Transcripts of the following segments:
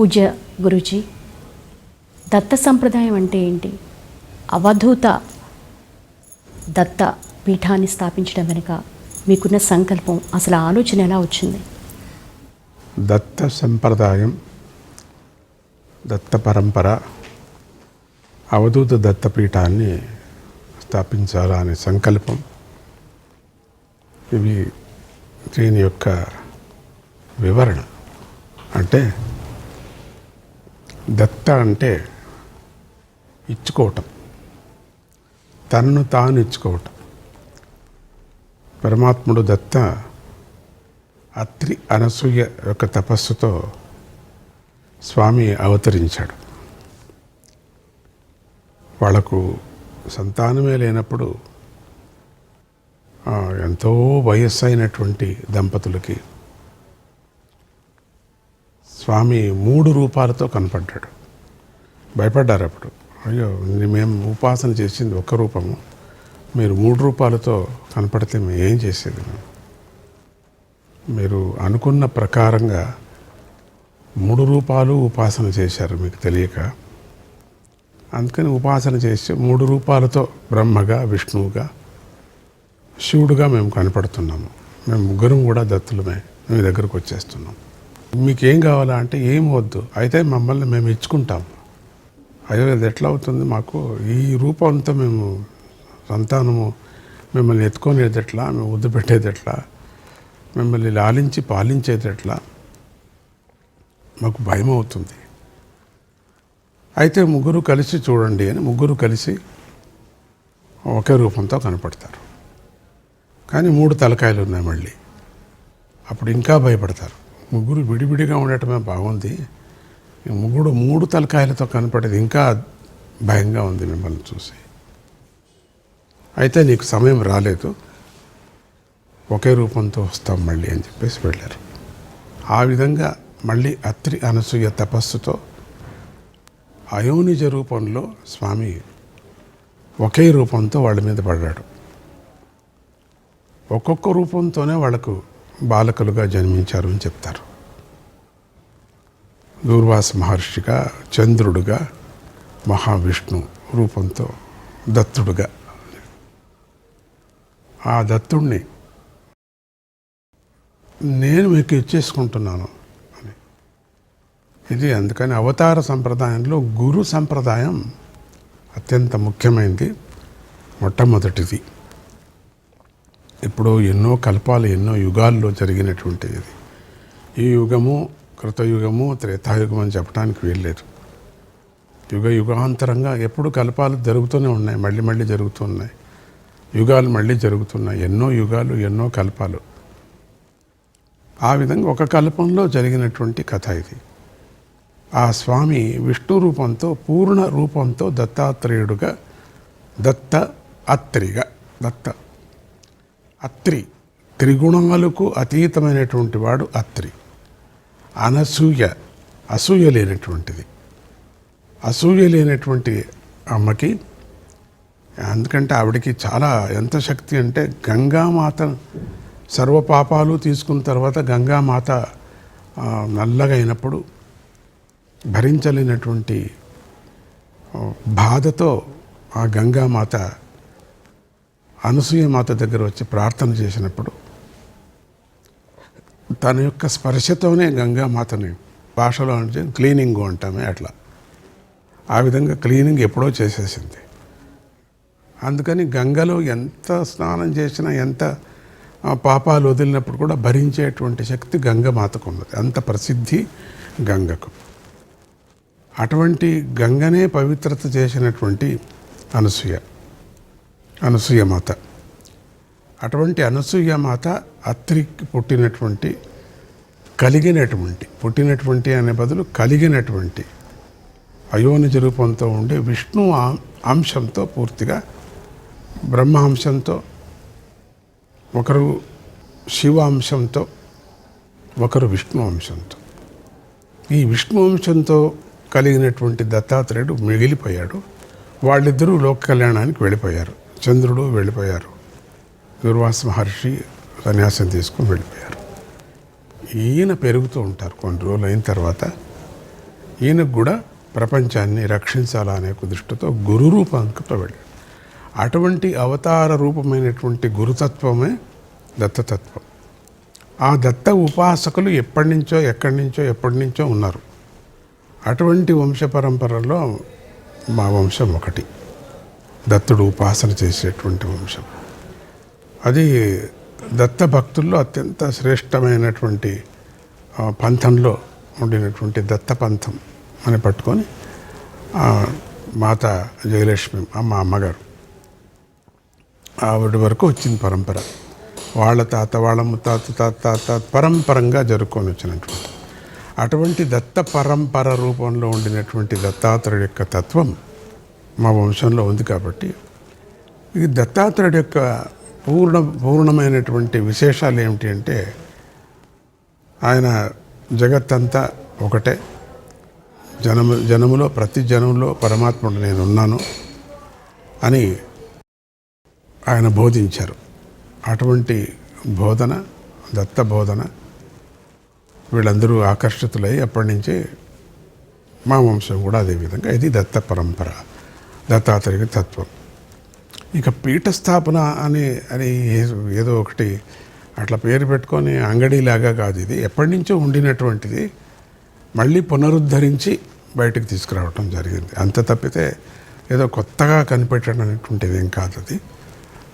పూజ్య గురుజీ దత్త సంప్రదాయం అంటే ఏంటి? అవధూత దత్త పీఠాన్ని స్థాపించడం వెనుక మీకున్న సంకల్పం అసలు ఆలోచన ఎలా వచ్చింది? దత్త సంప్రదాయం దత్త పరంపర అవధూత దత్తపీఠాన్ని అనే సంకల్పం ఇవి దీని యొక్క వివరణ. అంటే దత్త అంటే ఇచ్చుకోవటం. తనను తాను ఇచ్చుకోవటం. పరమాత్ముడు దత్త అత్రి అనసూయ యొక్క తపస్సుతో స్వామి అవతరించాడు. వాళ్ళకు సంతానమే లేనప్పుడు ఎంతో వయస్సు అయినటువంటి దంపతులకి స్వామి మూడు రూపాలతో కనపడ్డాడు. భయపడ్డారు అప్పుడు. అయ్యో మేము ఉపాసన చేసింది ఒక రూపము. మీరు మూడు రూపాలతో కనపడితే మేము ఏం చేసేది? మీరు అనుకున్న ప్రకారంగా మూడు రూపాలు ఉపాసన చేశారు మీకు తెలియక. అందుకని ఉపాసన చేసి మూడు రూపాలతో బ్రహ్మగా విష్ణువుగా శివుడుగా మేము కనపడుతున్నాము. మేము ముగ్గురం కూడా దత్తులమే. మీ దగ్గరకు వచ్చేస్తున్నాం. మీకు ఏం కావాలా అంటే ఏం వద్దు. అయితే మమ్మల్ని మేము ఇచ్చుకుంటాం. అయ్యో ఇది ఎట్లా అవుతుంది? మాకు ఈ రూపంతో మేము సంతానము మిమ్మల్ని ఎత్తుకునేది ఎట్లా మేము వద్దు పెట్టేది ఎట్లా మిమ్మల్ని లాలించి పాలించేది ఎట్లా మాకు భయం అవుతుంది. అయితే ముగ్గురు కలిసి చూడండి అని ముగ్గురు కలిసి ఒకే రూపంతో కనపడతారు. కానీ మూడు తలకాయలు ఉన్నాయి మళ్ళీ. అప్పుడు ఇంకా భయపడతారు. ముగ్గురు విడివిడిగా ఉండటమే బాగుంది. ముగ్గురు మూడు తలకాయలతో కనపడేది ఇంకా భయంగా ఉంది మిమ్మల్ని చూసి. అయితే నీకు సమయం రాలేదు. ఒకే రూపంతో వస్తాం మళ్ళీ అని చెప్పేసి వెళ్ళారు. ఆ విధంగా మళ్ళీ అత్రి అనసూయ తపస్సుతో అయోనిజ రూపంలో స్వామి ఒకే రూపంతో వాళ్ళ మీద పడ్డాడు. ఒక్కొక్క రూపంతోనే వాళ్ళకు బాలకులుగా జన్మించారు అని చెప్తారు. దూర్వాస మహర్షిగా చంద్రుడుగా మహావిష్ణు రూపంతో దత్తుడుగా. ఆ దత్తుణ్ణి నేను మీకు ఇచ్చేసుకుంటున్నాను అని. ఇది అందుకని అవతార సంప్రదాయంలో గురు సంప్రదాయం అత్యంత ముఖ్యమైనది మొట్టమొదటిది. ఇప్పుడు ఎన్నో కల్పాలు ఎన్నో యుగాల్లో జరిగినటువంటిది ఇది. ఈ యుగము కృతయుగము త్రేతాయుగం అని చెప్పడానికి వీల్లేదు. యుగ యుగాంతరంగా ఎప్పుడు కల్పాలు జరుగుతూనే ఉన్నాయి మళ్ళీ మళ్ళీ జరుగుతున్నాయి యుగాలు మళ్ళీ జరుగుతున్నాయి ఎన్నో యుగాలు ఎన్నో కల్పాలు. ఆ విధంగా ఒక కల్పంలో జరిగినటువంటి కథ ఇది. ఆ స్వామి విష్ణు రూపంతో పూర్ణ రూపంతో దత్తాత్రేయుడుగా దత్త అత్రిగా దత్త అత్రి. త్రిగుణములకు అతీతమైనటువంటి వాడు అత్రి. అనసూయ అసూయ లేనటువంటిది. అసూయ లేనటువంటి అమ్మకి ఎందుకంటే ఆవిడకి చాలా ఎంత శక్తి అంటే గంగామాత సర్వ పాపాలు తీసుకున్న తర్వాత గంగామాత నల్లగా అయినప్పుడు భరించలేనటువంటి బాధతో ఆ గంగామాత అనసూయమాత దగ్గర వచ్చి ప్రార్థన చేసినప్పుడు తన యొక్క స్పర్శతోనే గంగామాతని భాషలో అంటే క్లీనింగ్ అంటామే అట్లా. ఆ విధంగా క్లీనింగ్ ఎప్పుడో చేసేసింది. అందుకని గంగలో ఎంత స్నానం చేసినా ఎంత పాపాలు వదిలినప్పుడు కూడా భరించేటువంటి శక్తి గంగమాతకు ఉన్నది. అంత ప్రసిద్ధి గంగకు. అటువంటి గంగనే పవిత్రత చేసినటువంటి అనసూయ. అనసూయ మాత. అటువంటి అనసూయ మాత అత్రికి పుట్టినటువంటి కలిగినటువంటి పుట్టినటువంటి అనే బదులు కలిగినటువంటి అయోనిజ రూపంతో ఉండే విష్ణు అంశంతో పూర్తిగా బ్రహ్మ అంశంతో ఒకరు శివ అంశంతో ఒకరు విష్ణు అంశంతో. ఈ విష్ణు అంశంతో కలిగినటువంటి దత్తాత్రేయుడు మిగిలిపోయాడు. వాళ్ళిద్దరూ లోక కళ్యాణానికి వెళ్ళిపోయారు. చంద్రుడు వెళ్ళిపోయారు. దుర్వాస మహర్షి సన్యాసం తీసుకుని వెళ్ళిపోయారు. ఈయన పెరుగుతూ ఉంటారు కొన్ని రోజులు అయిన తర్వాత. ఈయనకు కూడా ప్రపంచాన్ని రక్షించాలనే ఒక దృష్టితో గురు రూపంతో వెళ్ళాడు. అటువంటి అవతార రూపమైనటువంటి గురుతత్వమే దత్తతత్వం. ఆ దత్త ఉపాసకులు ఎప్పటి నుంచో ఎక్కడి నుంచో ఎప్పటి నుంచో ఉన్నారు. అటువంటి వంశ పరంపరలో మా వంశం ఒకటి. దత్తుడు ఉపాసన చేసేటువంటి వంశం. అది దత్త భక్తుల్లో అత్యంత శ్రేష్టమైనటువంటి పంథంలో ఉండినటువంటి దత్త పంథం అని పట్టుకొని మాత జయలక్ష్మి అమ్మ అమ్మగారు. ఆవిడ వరకు వచ్చింది పరంపర. వాళ్ళ తాత వాళ్ళ ముత్తాత తాత తాత పరంపరంగా జరుపుకొని వచ్చినటువంటి. అటువంటి దత్త పరంపర రూపంలో ఉండినటువంటి దత్తాత్రేయుడి యొక్క తత్వం మా వంశంలో ఉంది కాబట్టి. ఇది దత్తాత్రేయుడు యొక్క పూర్ణ పూర్ణమైనటువంటి విశేషాలు ఏమిటి అంటే ఆయన జగత్తంతా ఒకటే. జనము జనములో ప్రతి జనములో పరమాత్ముడు నేను ఉన్నాను అని ఆయన బోధించారు. అటువంటి బోధన దత్త బోధన వీళ్ళందరూ ఆకర్షితులై అప్పటి నుంచి మా వంశం కూడా అదేవిధంగా ఇది దత్త పరంపర. దత్తాత్రేయ తత్వం. ఇక పీఠస్థాపన అని అని ఏ- ఏదో ఒకటి అట్లా పేరు పెట్టుకొని అంగడిలాగా కాదు ఇది. ఎప్పటి నుంచో ఉండినటువంటిది మళ్ళీ పునరుద్ధరించి బయటకు తీసుకురావటం జరిగింది. అంత తప్పితే ఏదో కొత్తగా కనిపెట్టడం అనేటువంటిది ఏం కాదు అది.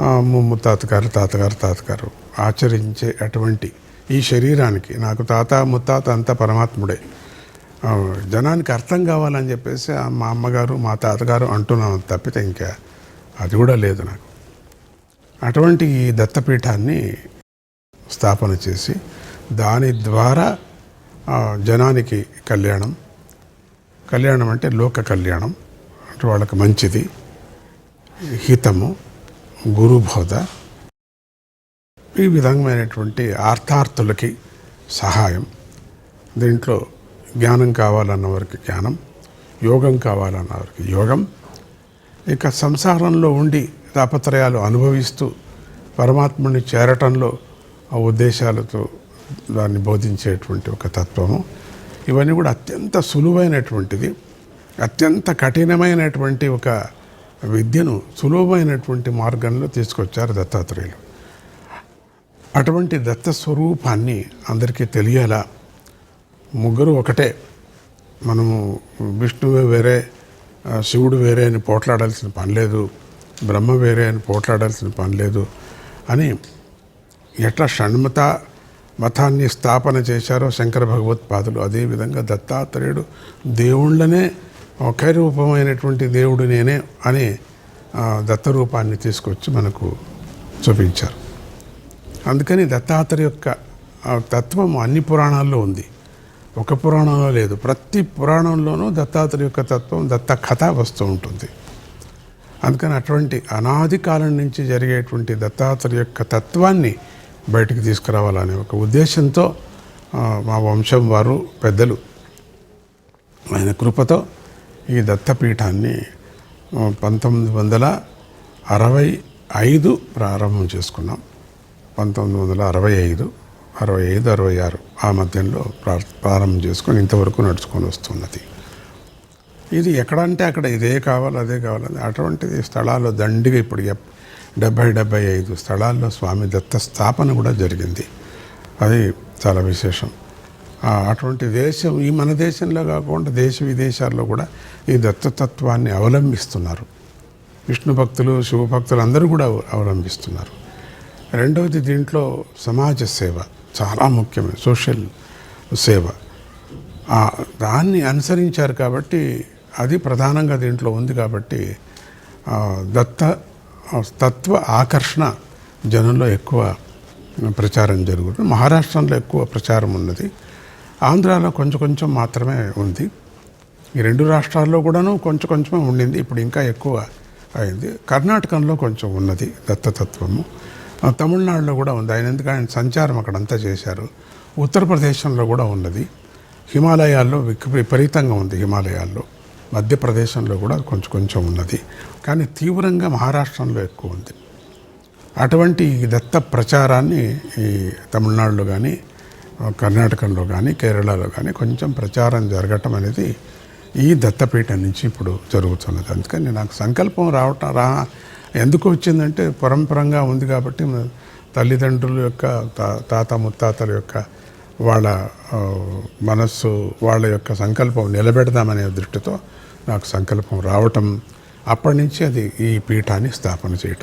ముమ్ము ము- ముత్తాతగారు తాతగారు తాతగారు ఆచరించే అటువంటి ఈ శరీరానికి నాకు తాత ముత్తాత అంతా పరమాత్ముడే. జనానికి అర్థం కావాలని చెప్పేసి మా అమ్మగారు మా తాతగారు అంటున్నాను తప్పితే ఇంకా అది కూడా లేదు నాకు. అటువంటి ఈ దత్తపీఠాన్ని స్థాపన చేసి దాని ద్వారా జనానికి కళ్యాణం కళ్యాణం అంటే లోక కళ్యాణం అంటే వాళ్ళకి మంచిది హితము గురుబోధ ఈ విధమైనటువంటి ఆర్థార్థులకి సహాయం. దీంట్లో జ్ఞానం కావాలన్న వారికి జ్ఞానం యోగం కావాలన్న వారికి యోగం. ఇక సంసారంలో ఉండి తాపత్రయాలు అనుభవిస్తూ పరమాత్ముని చేరటంలో ఆ ఉద్దేశాలతో దాన్ని బోధించేటువంటి ఒక తత్వము. ఇవన్నీ కూడా అత్యంత సులువైనటువంటిది అత్యంత కఠినమైనటువంటి ఒక విద్యను సులభమైనటువంటి మార్గంలో తీసుకొచ్చారు దత్తాత్రేయులు. అటువంటి దత్త స్వరూపాన్ని అందరికీ తెలియాలా? ముగ్గురు ఒకటే. మనము విష్ణువే వేరే శివుడు వేరే అని పోట్లాడాల్సిన పని లేదు బ్రహ్మ వేరే అని పోట్లాడాల్సిన పని లేదు అని ఎట్లా షణ్మత మతాన్ని స్థాపన చేశారో శంకర భగవత్పాదులు. అదేవిధంగా దత్తాత్రేయుడు దేవుళ్ళనే ఒకే రూపమైనటువంటి దేవుడు నేనే అని దత్తరూపాన్ని దత్త రూపాన్ని తీసుకొచ్చి మనకు చూపించారు. అందుకని దత్తాత్రేయ యొక్క తత్వం అన్ని పురాణాల్లో ఉంది. ఒక పురాణంలో లేదు. ప్రతి పురాణంలోనూ దత్తాత్రేయ యొక్క తత్వం దత్త కథ వస్తూ ఉంటుంది. అందుకని అటువంటి అనాది కాలం నుంచి జరిగేటువంటి దత్తాత్రేయ యొక్క తత్వాన్ని బయటికి తీసుకురావాలనే ఒక ఉద్దేశంతో మా వంశం వారు పెద్దలు ఆయన కృపతో ఈ దత్తపీఠాన్ని పంతొమ్మిది వందల అరవై ఐదు ప్రారంభం చేసుకున్నాం. పంతొమ్మిది వందల అరవై ఐదు అరవై ఐదు అరవై ఆరు ఆ మధ్యంలో ప్రా- ప్రారంభం చేసుకొని ఇంతవరకు నడుచుకొని వస్తున్నది. ఇది ఎక్కడంటే అక్కడ ఇదే కావాలి అదే కావాలి అటువంటిది స్థలాల్లో దండిగా ఇప్పుడు ఎప్- డెబ్భై డెబ్భై ఐదు స్థలాల్లో స్వామి దత్త స్థాపన కూడా జరిగింది. అది చాలా విశేషం. అటువంటి దేశం ఈ మన దేశంలో కాకుండా దేశ విదేశాల్లో కూడా ఈ దత్తతత్వాన్ని అవలంబిస్తున్నారు. విష్ణు భక్తులు శివభక్తులు అందరూ కూడా అవలంబిస్తున్నారు. రెండవది దీంట్లో సమాజ సేవ. చాలా ముఖ్యమైన సోషల్ సేవ. దాన్ని అనుసరించారు కాబట్టి అది ప్రధానంగా దీంట్లో ఉంది కాబట్టి దత్త తత్వ ఆకర్షణ జనంలో ఎక్కువ ప్రచారం జరుగుతుంది. మహారాష్ట్రంలో ఎక్కువ ప్రచారం ఉన్నది. ఆంధ్రాలో కొంచెం కొంచెం మాత్రమే ఉంది. ఈ రెండు రాష్ట్రాల్లో కూడాను కొంచెం కొంచెమే ఉండింది. ఇప్పుడు ఇంకా ఎక్కువ అయింది. కర్ణాటకంలో కొంచెం ఉన్నది దత్తతత్వము. తమిళనాడులో కూడా ఉంది. ఆయన ఎందుకంటే ఆయన సంచారం అక్కడంతా చేశారు. ఉత్తరప్రదేశంలో కూడా ఉన్నది. హిమాలయాల్లో విపరీతంగా ఉంది హిమాలయాల్లో. మధ్యప్రదేశంలో కూడా కొంచెం కొంచెం ఉన్నది. కానీ తీవ్రంగా మహారాష్ట్రంలో ఎక్కువ ఉంది. అటువంటి దత్త ప్రచారాన్ని ఈ తమిళనాడులో కానీ కర్ణాటకలో కానీ కేరళలో కానీ కొంచెం ప్రచారం జరగటం అనేది ఈ దత్తపీఠం నుంచి ఇప్పుడు జరుగుతున్నది. అందుకని నాకు సంకల్పం రావటం రా ఎందుకు వచ్చిందంటే పరంపరంగా ఉంది కాబట్టి తల్లిదండ్రుల యొక్క తా- తాత ముత్తాతల యొక్క వాళ్ళ మనస్సు వాళ్ళ యొక్క సంకల్పం నిలబెడదామనే దృష్టితో నాకు సంకల్పం రావటం అప్పటి నుంచి అది ఈ పీఠాన్ని స్థాపన చేయటం.